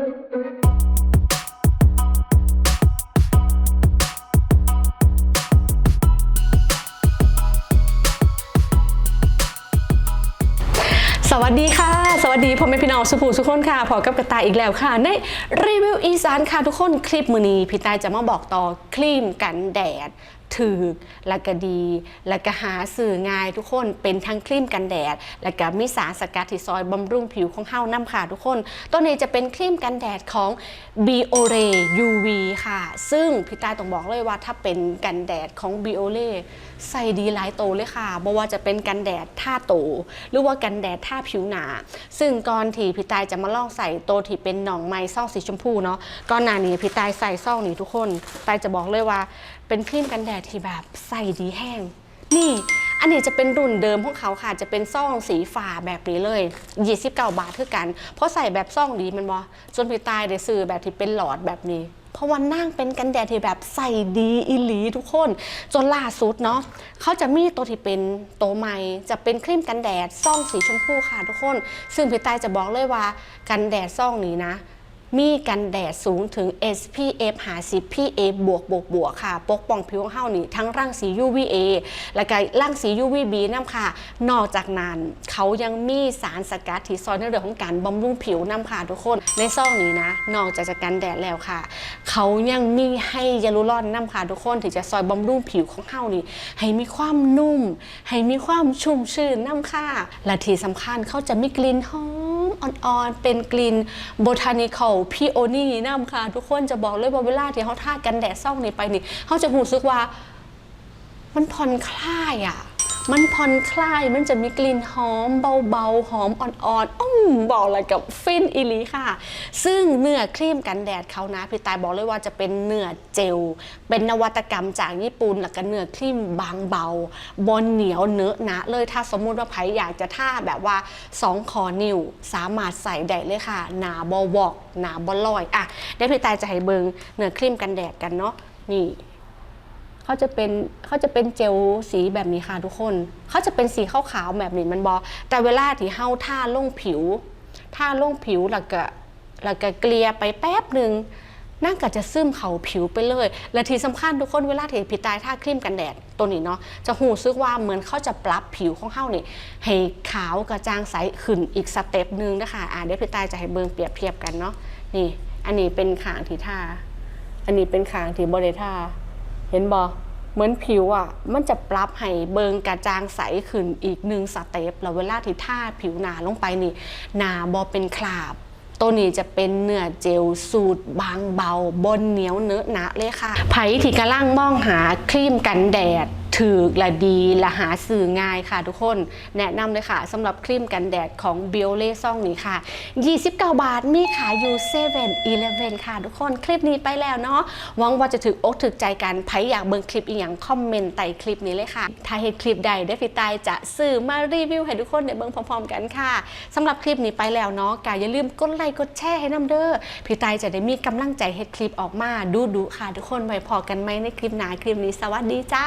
สวัสดีค่ะ สวัสดีพ่อแม่พี่น้องสุภูสุขคนค่ะพอกับกระต่ายอีกแล้วค่ะในรีวิวอีสานค่ะทุกคนคลิปมือนี้พี่ตายจะมาบอกต่อครีมกันแดด ถือกและก็ดี และก็หาสื่อง่ายทุกคนเป็นทั้งครีมกันแดด และก็มีสารสกัดที่ซอยบำรุงผิวของเฮาน้ำค่ะทุกคน ตัวนี้จะเป็นครีมกันแดดของ Biore UV ค่ะ ซึ่งพี่ตายต้องบอกเลยว่าถ้าเป็นกันแดดของ Biore ใส่ดีหลายโตเลยค่ะบ่ว่าจะเป็นกันแดดท่าโต หรือว่ากันแดดท่าผิวหนา ซึ่งก่อนที่พี่ตายจะมาลองใส่โตวที่เป็นหนองไม้ซ่องสีชมพูเนาะก่อนหน้านี้พี่ตายใส่ซ่องนี้ทุกคนตายจะบอกเลยว่าเป็นครีมกันแดดที่แบบใส่ดีแห้ง นี่อันนี้จะเป็นรุ่นเดิมของเขาค่ะ จะเป็นซ่องสีฟ้าแบบนี้เลย 29 บาทคือกัน เพราะใส่แบบซ่องดีมันบอจนพี่ตายได้ซื้อแบบที่เป็นหลอดแบบนี้ เพราะว่านั่งเป็นกันแดดที่แบบใส่ดีอิลีทุกคน จนล่าสุดเนาะเขาจะมีตัวที่เป็นโตใหม่ จะเป็นครีมกันแดดซ่องสีชมพูค่ะทุกคน ซึ่งพี่ตายจะบอกเลยว่ากันแดดซ่องนี้นะ มีกันแดดสูงถึง SPF 50 PA บวกบวกบวกค่ะ ปกป้องผิวของเฮานี่ทั้งรังสี UVA และก็รังสี UVB น้ำค่ะ นอกจากนั้นเขายังมีสารสกัดที่ซอยในเรื่องของการบำรุงผิวน้ำค่ะทุกคน ในซองนี้นะ นอกจากจะกันแดดแล้วค่ะ เขายังมีให้ยาลูรอนน้ำค่ะทุกคนที่จะซอยบำรุงผิวของเฮานี่ ให้มีความนุ่ม ให้มีความชุ่มชื่นน้ำค่ะและที่สำคัญเขาจะมีกลิ่นหอม อ่อนๆ เป็นกลิ่น botanical peony น้ำค่ะ ทุกคนจะบอกเลยว่าเวลาที่เขาทากันแดดซ่องนี่ไปนี่เขาจะรู้สึกว่า มันผ่อนคลายอะ มันผ่อนคลาย มันจะมีกลิ่นหอมเบาๆ หอมอ่อนๆอืมบอกเลยกับฟินอีลีค่ะ ซึ่งเนื้อครีมกันแดดเขานะพี่ตายบอกเลยว่าจะเป็นเนื้อเจล เป็นนวัตกรรมจากญี่ปุ่นแล้วก็เนื้อครีมบางเบาบนเหนียวเนื้อหนะเลยถ้าสมมุติว่าใครอยากจะท่าแบบว่าสองคอนิ้วสามารถใส่ได้เลยค่ะ หนาบอวอกหนาบอลอยอะเดี๋ยวพี่ตายจะให้เบิงเนื้อครีมกันแดดกันเนาะนี่ เขาจะเป็นเขาจะเป็นเจลสีแบบนี้ค่ะทุกคน เขาจะเป็นสีขาวๆแบบนี้มันบอแต่เวลาที่เฮาท่าลงผิวท่าลงผิวแล้วก็แล้วก็เกลียไปแป๊บหนึ่งนั่นก็จะซึมเขาผิวไปเลย และที่สำคัญทุกคนเวลาที่พี่ตายท่าครีมกันแดดตัวนี้เนาะจะหูซึกว่าเหมือนเขาจะปรับผิวของเฮานี่ให้ขาวกระจ่างใสขึ้นอีกสเต็ปหนึ่งนะคะอ่าเดี๋ยวพี่ตายจะให้เบิงเปรียบเทียบกันเนาะนี่ อันนี้เป็นขางที่ท่า อันนี้เป็นขางที่บริท่า เห็นบอเหมือนผิวอะ มันจะปรับให้เบิงกระจางใสขึ้นอีกหนึ่งสเต็ปแล้วเวลาที่ท่าผิวหนาลงไปนี่ หนาบอเป็นคราบตัวนี้จะเป็นเนื้อเจลสูตรบางเบาบนเหนียวเนื้อหนะเลยค่ะ ไผ่ที่กำลังมองหาครีมกันแดด ถือกละดีละหาสื่อง่ายค่ะทุกคนแนะนำเลยค่ะสำหรับครีมกันแดดของ b i o l e ซ่องนี้ค่ะ 29 บาทมีขายอยู่7 e เ e ่ e อค่ะทุกคนคลิปนี้ไปแล้วเนาะหวังว่าจะถึกอกถึกใจกันใครอยากเบิ่งคลิปอีกอย่างคอมเมนต์ใต้คลิปนี้เลยค่ะ ถ้าเห็นคลิปใดได้พี่ตายจะสื่อมารีวิวให้ทุกคนได้เบิ่งพร้อมๆกันค่ะสำหรับคลิปนี้ไปแล้วเนาะกาอย่าลืมกดไลค์กดแชร์ให้น้ำเด้อพี่ตายจะได้มีกำลังใจเฮ็ดคลิปออกมาดูๆค่ะทุกคนไว้พอกันไหมในคลิปหน้าคลิปนี้สวัสดีจ้า